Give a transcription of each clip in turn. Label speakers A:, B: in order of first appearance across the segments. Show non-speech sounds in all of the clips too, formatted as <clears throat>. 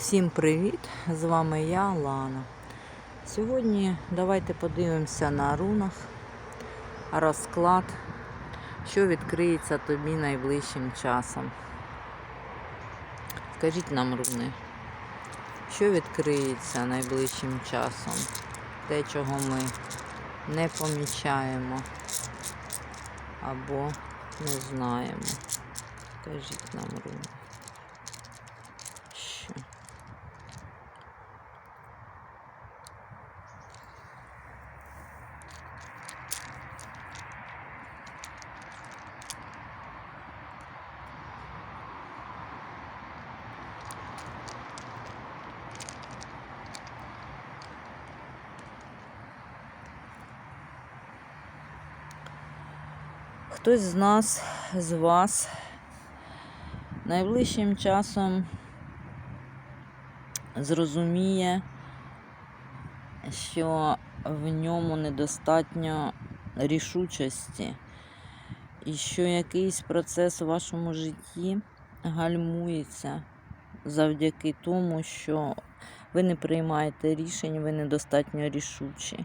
A: Всім привіт! З вами я, Лана. Сьогодні давайте подивимося на рунах розклад, що відкриється тобі найближчим часом. Скажіть нам, руни, що відкриється найближчим часом? Те, чого ми не помічаємо або не знаємо. Скажіть нам, руни. Хтось з нас, з вас найближчим часом зрозуміє, що в ньому недостатньо рішучості, і що якийсь процес у вашому житті гальмується завдяки тому, що ви не приймаєте рішень, ви недостатньо рішучі.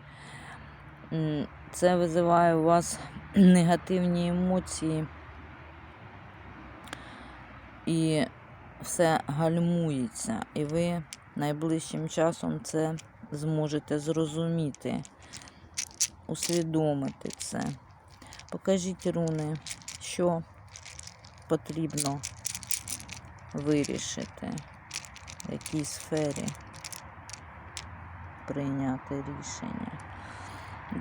A: Це визиває у вас негативні емоції і все гальмується, і ви найближчим часом це зможете зрозуміти, усвідомити це. Покажіть руни, що потрібно вирішити, в якій сфері прийняти рішення.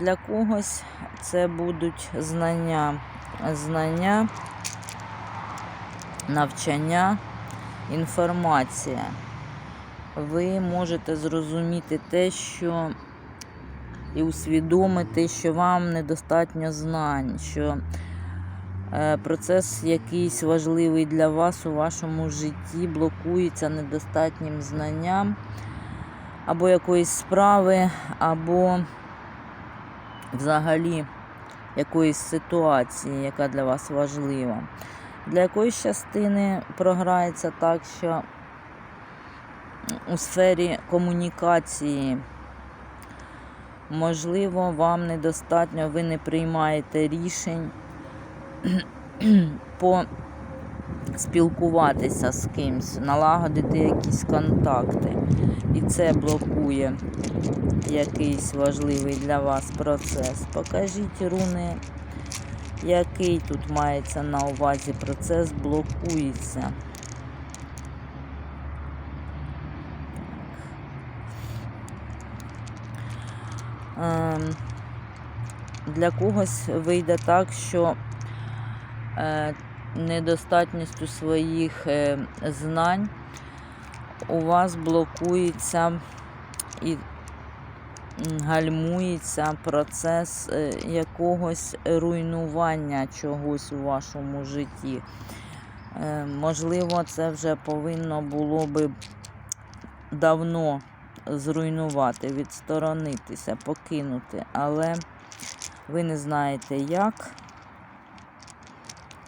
A: Для когось це будуть знання, знання, навчання, інформація. Ви можете зрозуміти те, що і усвідомити, що вам недостатньо знань, що е, процес якийсь важливий для вас у вашому житті блокується недостатнім знанням або якоїсь справи, або взагалі якоїсь ситуації, яка для вас важлива. Для якоїсь частини програється так, що у сфері комунікації, можливо, вам недостатньо, ви не приймаєте рішень <clears throat> поспілкуватися з кимсь, налагодити якісь контакти. І це блокує якийсь важливий для вас процес. Покажіть руни, який тут мається на увазі процес блокується. Ем, Для когось вийде так, що е, недостатністю своїх е, знань у вас блокується і гальмується процес е, якогось руйнування чогось у вашому житті. Е, Можливо, це вже повинно було би давно зруйнувати, відсторонитися, покинути, але ви не знаєте як,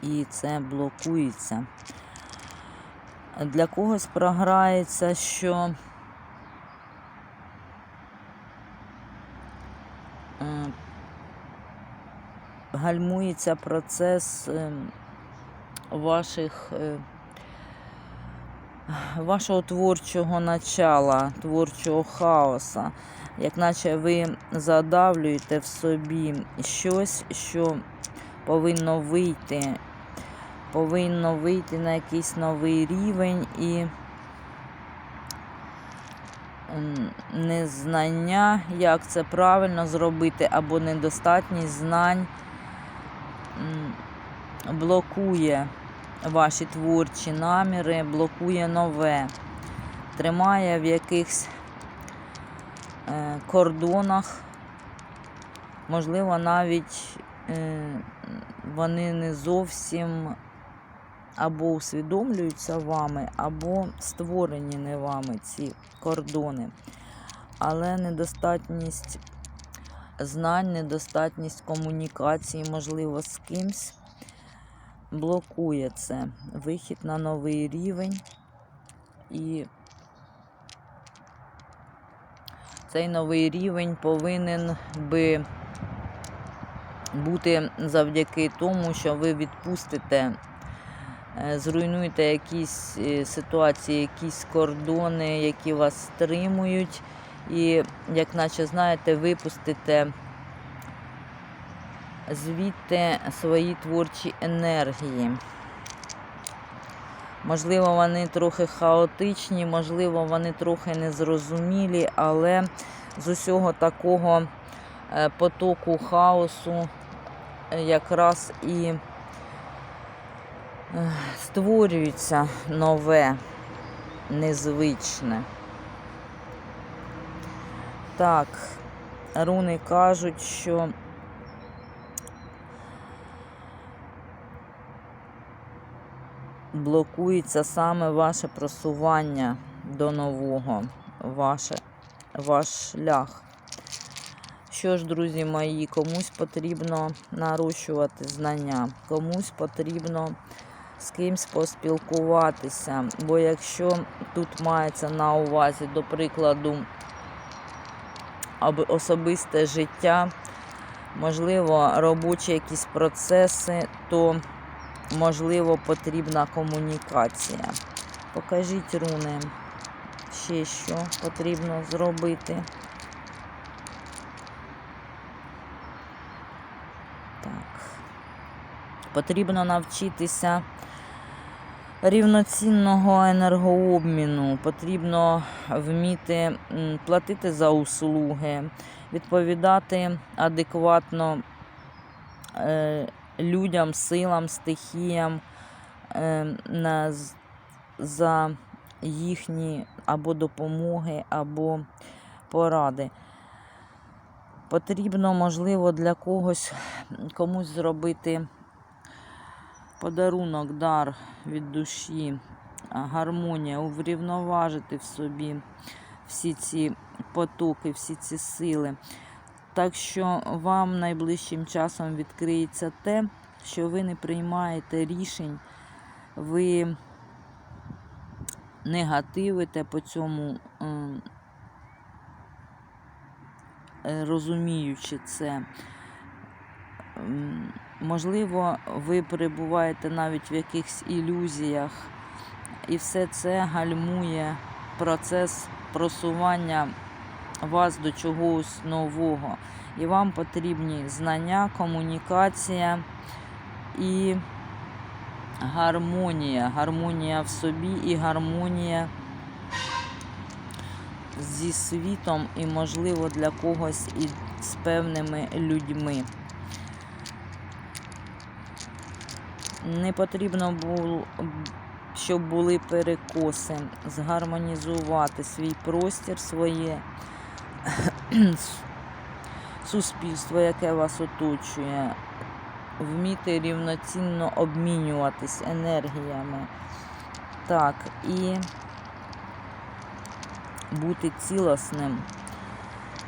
A: і це блокується. Для когось програється, що е, гальмується процес е, ваших, е, вашого творчого начала, творчого хаоса, як наче ви задавлюєте в собі щось, що повинно вийти, повинно вийти на якийсь новий рівень і незнання, як це правильно зробити, або недостатність знань блокує ваші творчі наміри, блокує нове, тримає в якихось е, кордонах, можливо, навіть е, вони не зовсім або усвідомлюються вами, або створені не вами ці кордони. Але недостатність знань, недостатність комунікації, можливо, з кимсь блокує це. Вихід на новий рівень і Цей новий рівень повинен би бути завдяки тому, що ви відпустите, е, зруйнуєте якісь е, ситуації, якісь кордони, які вас стримують, і, як наче знаєте, випустите звідти свої творчі енергії. Можливо, вони трохи хаотичні, можливо, вони трохи незрозумілі, але з усього такого е, потоку хаосу якраз і створюється нове, незвичне. Так, руни кажуть, що блокується саме ваше просування до нового, ваше, ваш шлях. Що ж, друзі мої, комусь потрібно нарощувати знання, комусь потрібно з кимсь поспілкуватися. Бо якщо тут мається на увазі, до прикладу, особисте життя, можливо, робочі якісь процеси, то можливо потрібна комунікація. Покажіть руни, ще що потрібно зробити. Так. Потрібно навчитися рівноцінного енергообміну, потрібно вміти платити за услуги, відповідати адекватно е, людям, силам, стихіям е, за їхні або допомоги, або поради. Потрібно, можливо, для когось комусь зробити подарунок, дар від душі, гармонія, уврівноважити в собі всі ці потоки, всі ці сили. Так що вам найближчим часом відкриється те, що ви не приймаєте рішень, ви негативите по цьому, е, розуміючи це. Можливо, ви перебуваєте навіть в якихось ілюзіях, і все це гальмує процес просування вас до чогось нового. І вам потрібні знання, комунікація і гармонія. Гармонія в собі і гармонія зі світом, і, можливо, для когось і з певними людьми. Не потрібно було, щоб були перекоси, згармонізувати свій простір, своє <clears throat> суспільство, яке вас оточує, вміти рівноцінно обмінюватись енергіями. Так, і бути цілісним,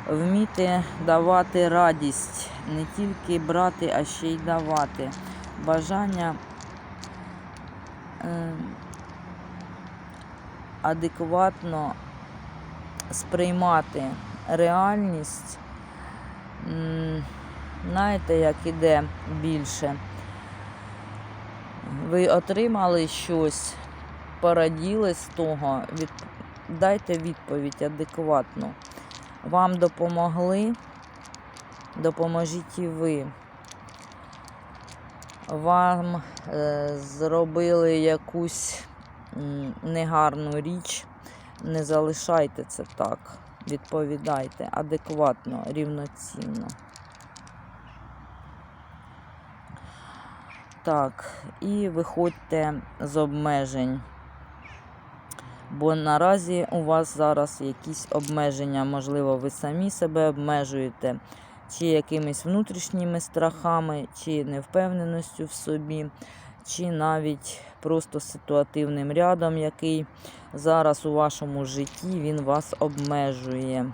A: вміти давати радість, не тільки брати, а ще й давати. Бажання адекватно сприймати реальність. Знаєте, як іде більше. Ви отримали щось, пораділи з того, від... дайте відповідь адекватно. Вам допомогли, допоможіть і ви. Вам е, зробили якусь негарну річ, не залишайте це так. Відповідайте адекватно, рівноцінно. Так, і виходьте з обмежень. Бо наразі у вас зараз якісь обмеження, можливо, ви самі себе обмежуєте, чи якимись внутрішніми страхами, чи невпевненістю в собі, чи навіть просто ситуативним рядом, який зараз у вашому житті він вас обмежує.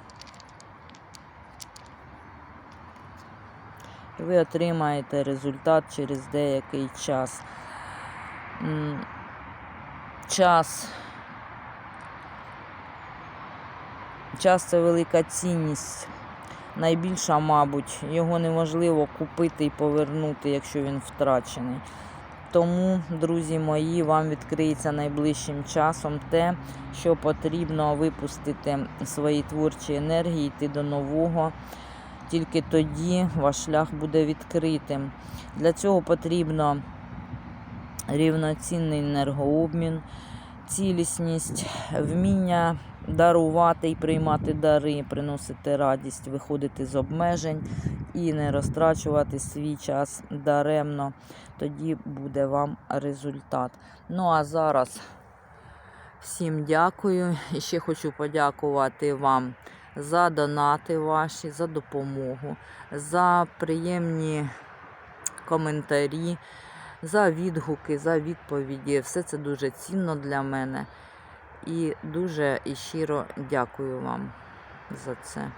A: І ви отримаєте результат через деякий час. Час час це велика цінність. Найбільша, мабуть, його неможливо купити і повернути, якщо він втрачений. Тому, друзі мої, вам відкриється найближчим часом те, що потрібно випустити свої творчі енергії, йти до нового. Тільки тоді ваш шлях буде відкритим. Для цього потрібно рівноцінний енергообмін, цілісність, вміння дарувати і приймати дари, приносити радість, виходити з обмежень і не розтрачувати свій час даремно. Тоді буде вам результат. Ну а зараз всім дякую. І ще хочу подякувати вам за донати ваші, за допомогу, за приємні коментарі, за відгуки, за відповіді. Все це дуже цінно для мене. І дуже і щиро дякую вам за це.